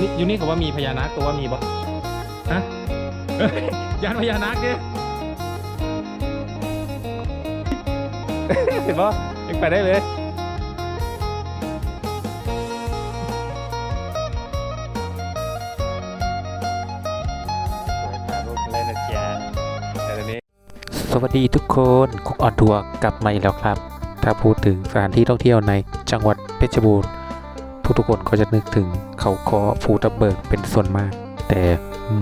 นี่อยู่นี่เขาว่ามีพญานาคตัวว่ามีบ่ฮะเอ้ยยานพญานาคดิเห็นป่ะยังไปได้เลยถ่ายรูปเล่นนะเจียแต่ตอนนี้สวัสดีทุกคนคุกออนทัวร์กลับมาอีกแล้วครับ ถ้าพูดถึงสถานที่ท่องเที่ยวในจังหวัดเพชรบูรณ์ ทุกๆคนก็จะนึกถึงเขาคอภูทับเบิกเป็นส่วนมาก แต่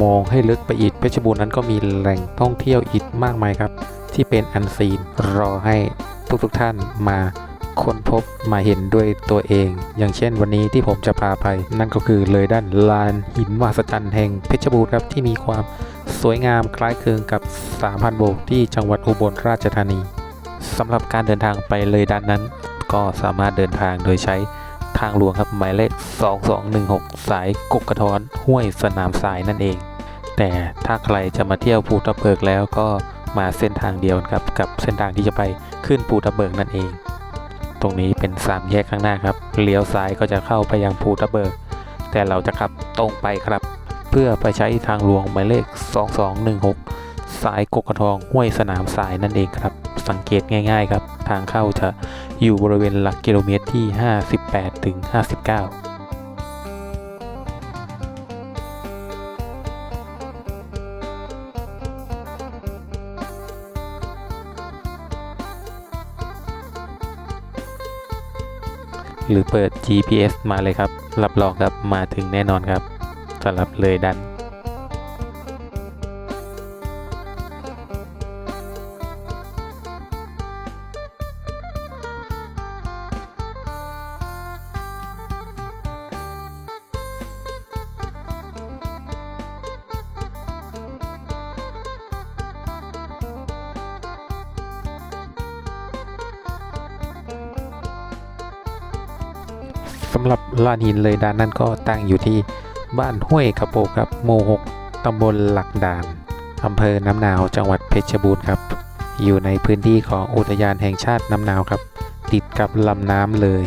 มองให้ลึกไปอีกเพชรบูรณ์นั้นก็มีแหล่งท่องเที่ยวอีกมากมายครับ ที่เป็นอันซีนรอให้ทุกๆท่านมาค้นพบมาเห็นด้วยตัวเอง อย่างเช่นวันนี้ที่ผมจะพาไป นั่นก็คือเลยด้านลานหินมหัศจรรย์แห่งเพชรบูรณ์ครับที่มีความสวยงามคล้ายคลึงกับ 3,000 โบกที่จังหวัดอุบลราชธานีสำหรับการเดินทางไปเลยด้านนั้น ก็สามารถเดินทางโดยใช้ ทางหลวงครับหมายเลข 2216 สายกกกระท้อนห้วยสนามทรายนั่นเอง แต่ถ้าใครจะมาเที่ยวภูทับเบิกแล้วก็มาเส้นทางเดียวครับกับเส้นทางที่จะไปขึ้นภูทับเบิกนั่นเอง ตรงนี้เป็นสามแยกข้างหน้าครับเลี้ยวซ้ายก็จะเข้าไปยังภูทับเบิก แต่เราจะขับตรงไปครับ เพื่อไปใช้ทางหลวงหมายเลข 2216 สายกกระทองห้วยสนามสายนั่นเองครับ สังเกตง่ายๆครับ ทางเข้าจะอยู่บริเวณหลักกิโลเมตรที่ 58ถึง59หรือเปิด GPS มาเลยครับ รับรองครับ มาถึงแน่นอนครับสำหรับเลยดัน สำหรับลานหินเลยด่านนั้นก็ตั้งอยู่ที่บ้านห้วยกระโปกครับหมู่6ตำบลหลักด่านอำเภอน้ำหนาวจังหวัดเพชรบูรณ์ครับ อยู่ในพื้นที่ของอุทยานแห่งชาติน้ำหนาวครับ ติดกับลำน้ำเลย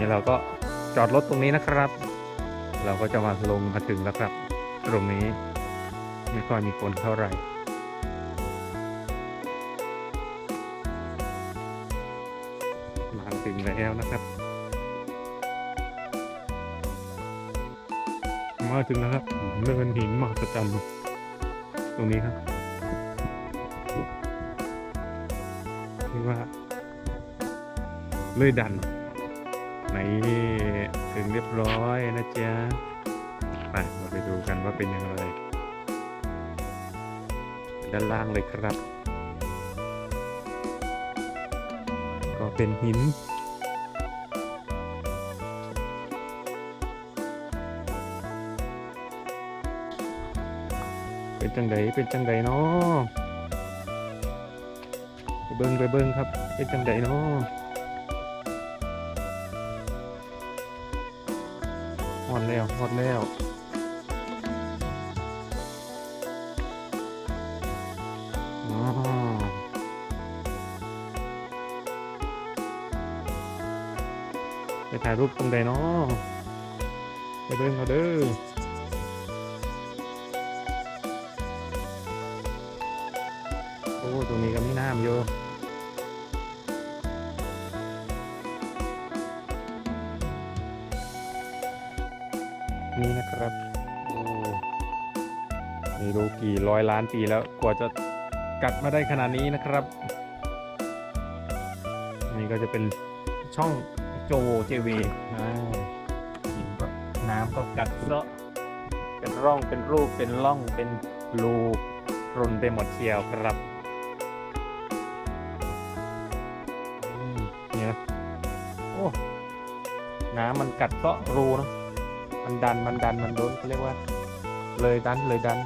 นี้เราก็จอดรถตรงนี้นะครับ เราก็จะมาลงมาถึงแล้วครับ ตรงนี้ไม่ค่อยมีคนเท่าไหร่มาถึงแล้วนะครับมาถึงแล้วครับเนินหินมหัศจรรย์ตรงนี้ครับเรียกว่าเลยดัน นถึงเรียบร้อยนะจ๊ะไปเราไปดูกันว่าเป็นอย่างไร ด้านล่างเลยครับ ก็เป็นหินเป็นจังไดเป็นจังไดเนาะไปเบิ้งไปเบิ้งครับ เป็นจังไดเนาะ ฮอดแล้วฮอดแล้วไปถ่ายรูปตรงใดเนาะไปเดินเขาเด้อโอ้ตรงนี้ก็มีน้ำอยู่ นี่นะครับโอ้ไม่รู้กี่ร้อยล้านปีแล้วกว่าจะกัดมาได้ขนาดนี้นะครับ นี่ก็จะเป็นช่องโจเจวีอ่าหินก็น้ำก็กัดเซาะเป็นร่องเป็นรูปเป็นร่องเป็นรูรุนไปหมดเชียวครับอืมเนี่ยโอ้น้ำมันกัดเซาะรูเนอะ มันดันมันดันมันโดนเขาเรียกว่า เลยดันเลยดัน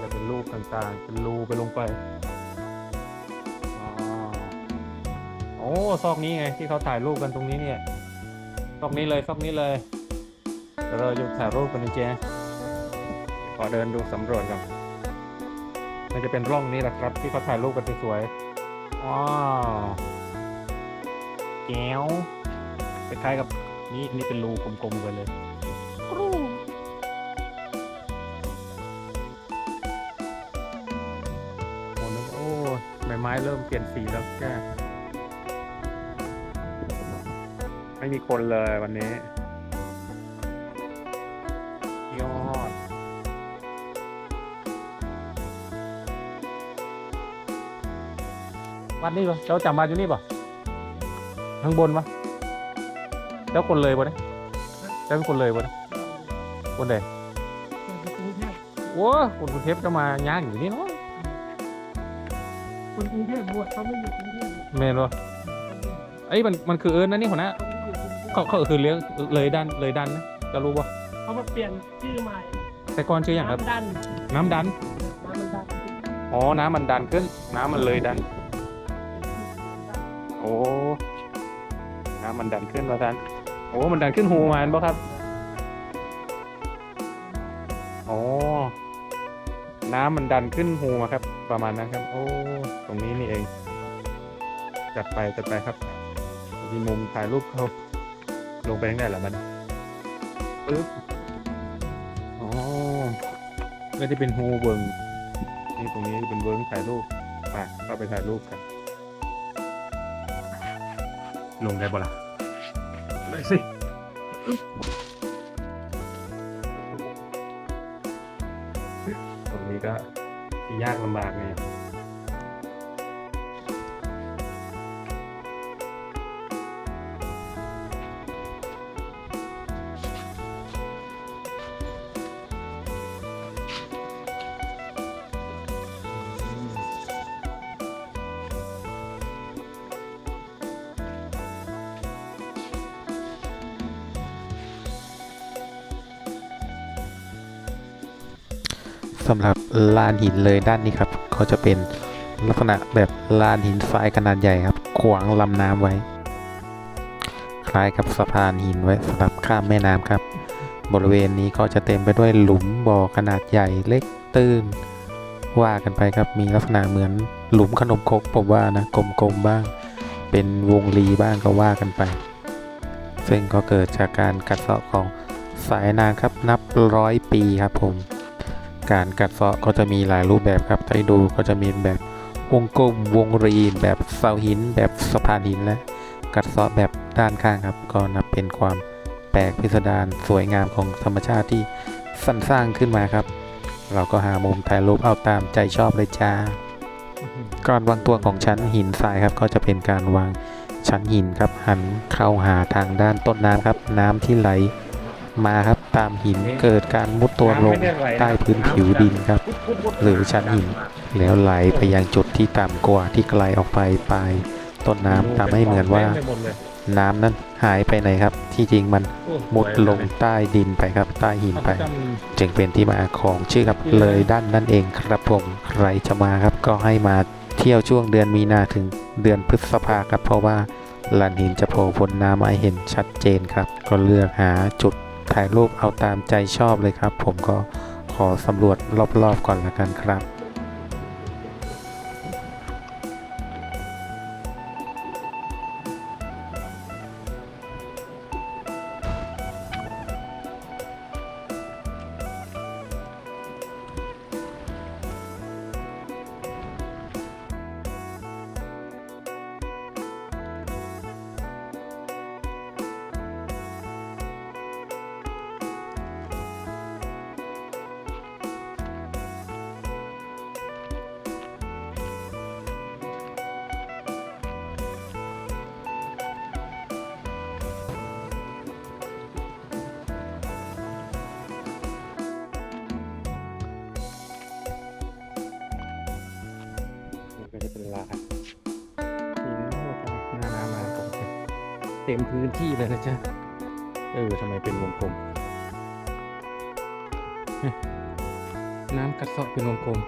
จะเป็นรูปต่างๆ เป็นรูไปลงไปโอ้อ้ซอกนี้ไงที่เขาถ่ายรูปกันตรงนี้เนี่ยซอกนี้เลยซอกนี้เลยเดี๋ยวเราจะถ่ายรูปกันนะเจ๊ขอเดินดูสำรวจก่อนมันจะเป็นร่องนี้แหละครับ ที่เขาถ่ายรูปกันสวยๆว้าวแก้วคล้ายๆกับ นี่นี่เป็นรูกลมๆกันเลยกรูโอ้นึกว่าโอ้ใบไม้เริ่มเปลี่ยนสีแล้วแกไม่มีคนเลยวันนี้ ยอด วัดนี่ปะเจ้าจำมาอยู่นี่ปะข้างบนปะ เจ้าคนเลยปะเนี่ยเจ้าเป็นคนเลยปะเนี่ยคนใดโอ้คนกรุงเทพก็มาย่างอยู่นี่เนาะคนกรุงเทพบวชเขาไม่อยู่กรุงเทพเมนวะเอ้ยมันมันคือเอิญนะนี่หัวหน้าเขาเขาคือเลี้ยงเลยดันเลยดันนะจะรู้ปะเขามาเปลี่ยนชื่อใหม่แต่ก่อนชื่ออย่างครับ น้ำดัน น้ำดัน น้ำมันดัน อ๋อ น้ำมันดันขึ้น น้ำมันเลยดัน โอ้ น้ำมันดันขึ้นแล้วท่าน โอ้มันดันขึ้นหูมันบ่ครับอ๋อน้ำมันดันขึ้นหูมาครับ ประมาณนั้นครับ โอ้ตรงนี้นี่เอง จัดไปจัดไปครับมีมุมถ่ายรูปเขาลงไปทางไหนล่ะมันปึ๊บอ๋อก็จะเป็นฮูเบิงนี่ตรงนี้เป็นเวิร์งถ่ายรูปไปเข้าไปถ่ายรูปกันลงได้บ่ล่ะ ไสำหรับลานหินเลยด้านนี้ครับ ก็จะเป็นลักษณะแบบลานหินทรายขนาดใหญ่ครับ ขวางลำน้ำไว้ คล้ายกับสะพานหินไว้สำหรับข้ามแม่น้ำครับ บริเวณนี้ก็จะเต็มไปด้วยหลุมบ่อขนาดใหญ่เล็กตื้น ว่ากันไปครับมีลักษณะเหมือนหลุมขนมครกผมว่านะกลมๆบ้าง เป็นวงรีบ้างก็ว่ากันไป ซึ่งก็เกิดจากการกัดเซาะของสายนาครับนับร้อยปีครับผม การกัดเซาะก็จะมีหลายรูปแบบครับถ้าให้ดูก็จะมีแบบวงกลมวงรีแบบเสาหิน แบบสะพานหินและกัดเซาะแบบด้านข้างครับ ก็นับเป็นความแปลกพิสดารสวยงามของธรรมชาติที่สรรสร้างขึ้นมาครับ เราก็หามุมถ่ายรูปเอาตามใจชอบเลยจ้าการวางตัวของชั้นหินทรายครับ ก็จะเป็นการวางชั้นหินครับ หันเข้าหาทางด้านต้นน้ำครับ น้ำที่ไหล มาครับตามหินเกิดการมุดตัวลงใต้พื้นผิวดินครับ หรือชั้นหิน แล้วไหลไปยังจุดที่ต่ำกว่าที่ไกลออกไปปลายต้นน้ำทำให้เหมือนว่า น้ำนั้นหายไปไหนครับ ที่จริงมันมุดลงใต้ดินไปครับ ใต้หินไป จึงเป็นที่มาของชื่อครับเลยด้านนั่นเองครับผมใครจะมาครับ ก็ให้มาเที่ยวช่วงเดือนมีนาถึงเดือนพฤษภาครับ เพราะว่าลานหินจะโผล่พ้นน้ำมาให้เห็นชัดเจนครับ ก็เลือกหาจุด ถ่ายรูปเอาตามใจชอบเลยครับ ผมก็ขอสำรวจรอบๆก่อนละกันครับ ต็มพื้นที่เลยนะจ๊ะ เออทำไมเป็นวงกลม น้ำกัดเซาะเป็นวงกลม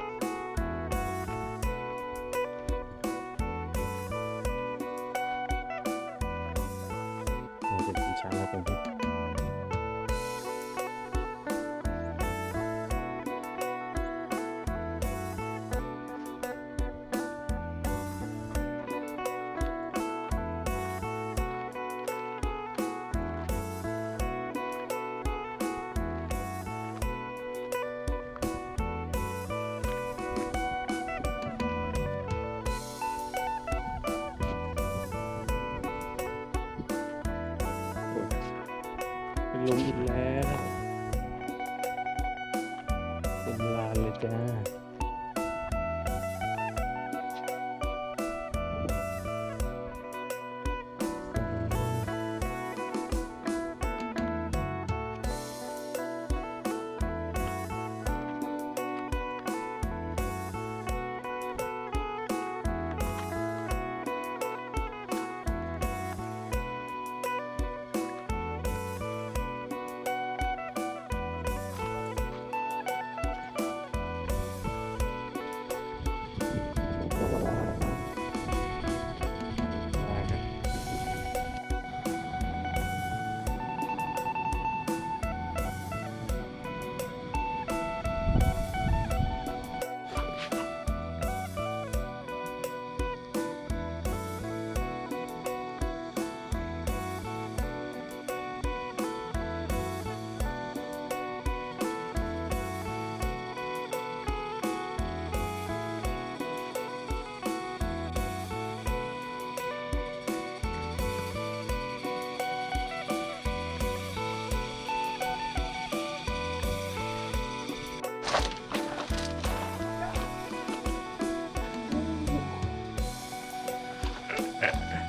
ลงอีกแล้วเป็นลานเลยจ้า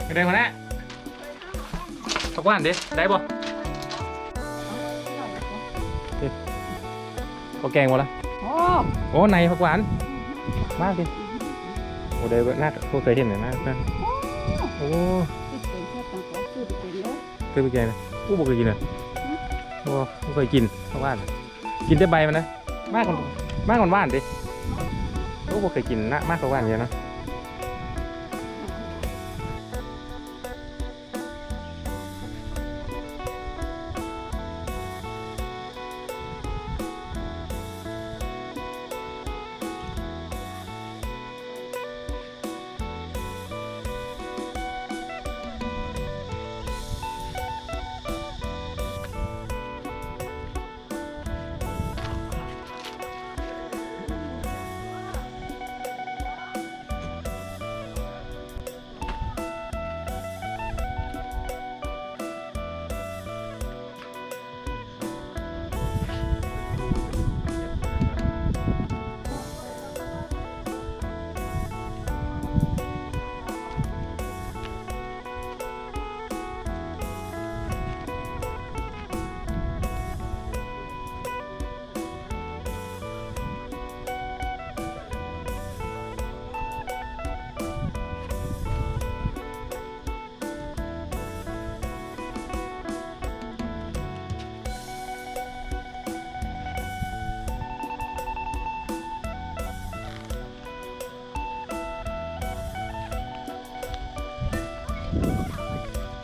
ไม่ได้คนนะพักว่านดิได้บ่พอแกงหมดแล้วโอ้โอ้ในผักหวาน มากดิโอ้เดี๋ยวน่าพวกเคยเห็นเนี่ยน่าน่าโอ้ที่เป็นแค่ตังค์ซื้อไปเป็นเนาะเคยไปแกงนะผู้บอกเคยกินเลยโอ้ไม่เคยกินผักหวาน กินแต่ใบมันนะ มากกว่ามากกว่าหวานดิโอ้บอกเคยกินนะมากกว่าหวานเยอะนะ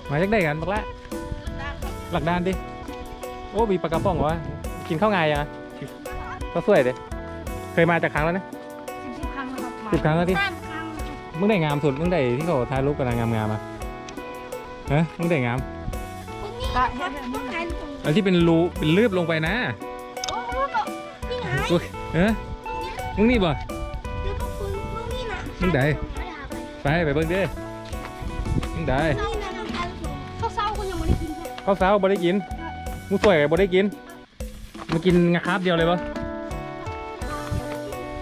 มาจากได้กันบักละหลักดานดิ โอ้มีปลากระป๋องวะกินข้าวไงยังอะข้าวสวยดิเคยมาจากครั้งแล้วนะสิบครั้งแล้วครับสิบครั้งแล้วดิสามครั้งมึงได้งามสุดมึงได้ที่เขาถ่ายรูปกันนะงามๆอะฮะมึงได้งามก็เห็นแบบนี้ไงอันที่เป็นรูเป็นลืบลงไปนะโอ้โหแบบนี่ไงอุ๊ยเออมึงนี่บ่แล้วก็คุณมึงนี่นะมึงไหนไม่ได้ไปไปไปเบิ่งเด้มึงได้ ข้าวเช้าบ่ได้กินมึงสวยบ่ได้กินมากินงาคาบเดียวเลยปะ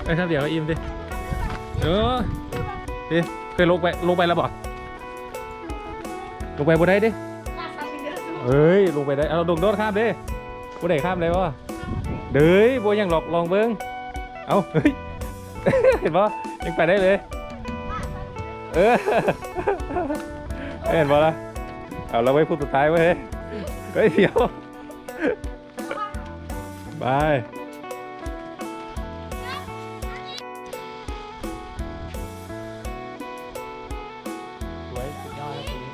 ไอ้ครับเดี๋ยวก็อิ่มดิเออดิเคยลงไปลงไปแล้วบ่ลงไปบ่ได้ดิเอ้ยลงไปได้เอาลงโดดข้ามดิบ่ได้ข้ามเลยปะเด้ยบ่ยังหลอกลองเบิ่งเอาเฮ้ยเห็นปะยังไปได้เลย เออเห็นปะล่ะเอาเราไว้พูดสุดท้ายไว้ เฮ้ยเดี๋ยวบายสวยสุดยอดครับตรงนี้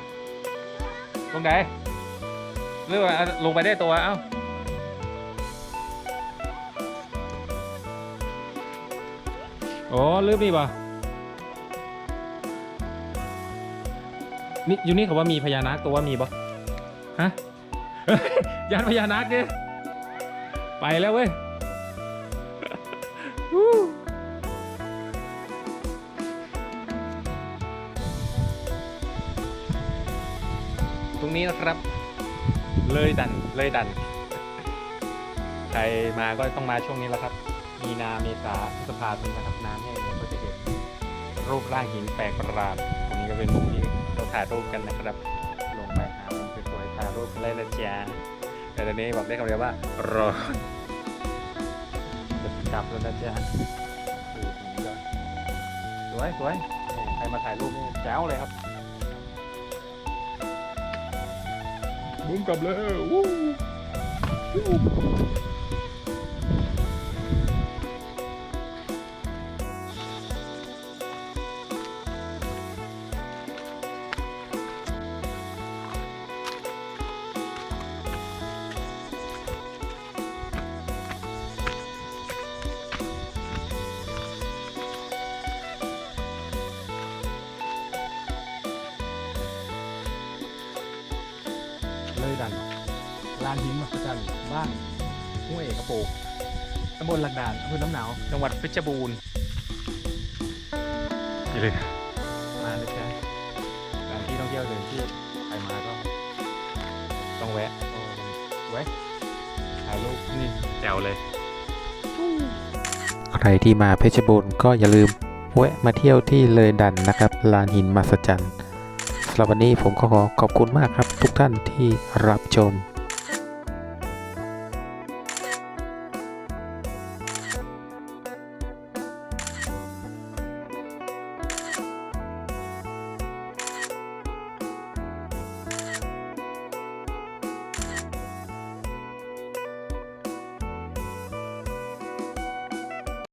ตรงไหนหรือว่าลงไปได้ตัวเอ้าโอ้ลืมนี่ป่ะนี่อยู่นี่เขาว่ามีพญานาคตัวว่ามีป่ะฮะ ยานพญานาคเนี่ยไปแล้วเว้ยวู้ตรงนี้นะครับ เลยดันเลยดัน ใครมาก็ต้องมาช่วงนี้แล้วครับ มีนาเมษาพฤษภาคมนะครับน้ำแห้งเนี่ยก็จะเห็นรูปร่างหินแปลกประหลาดตรงนี้ก็เป็นมุมที่เราถ่ายรูปกันนะครับ เลยนะจ๊ะแต่ตอนนี้บอกได้คำเดียวว่ารอจะกลับแล้วนะจ๊ะสวยสวยใครมาถ่ายรูปนี่แจ๋วเลยครับบุ้มกลับแล้ววู้ เลยดันลานหินมหัศจรรย์บ้านห้วยกระโปงตำบลหลักด่านอำเภอน้ำหนาวจังหวัดเพชรบูรณ์นี่เลยมาเลยจ้ะการที่ท่องเที่ยวเดินที่ใครมาก็ต้องแวะโอ้แวะถ่ายรูปนี่แจ๋วเลย ใครที่มาเพชรบูรณ์ก็อย่าลืมแวะมาเที่ยวที่เลยดันนะครับลานหินมหัศจรรย์สำหรับวันนี้ผมก็ขอขอบคุณมากครับ ทุกท่านที่รับชม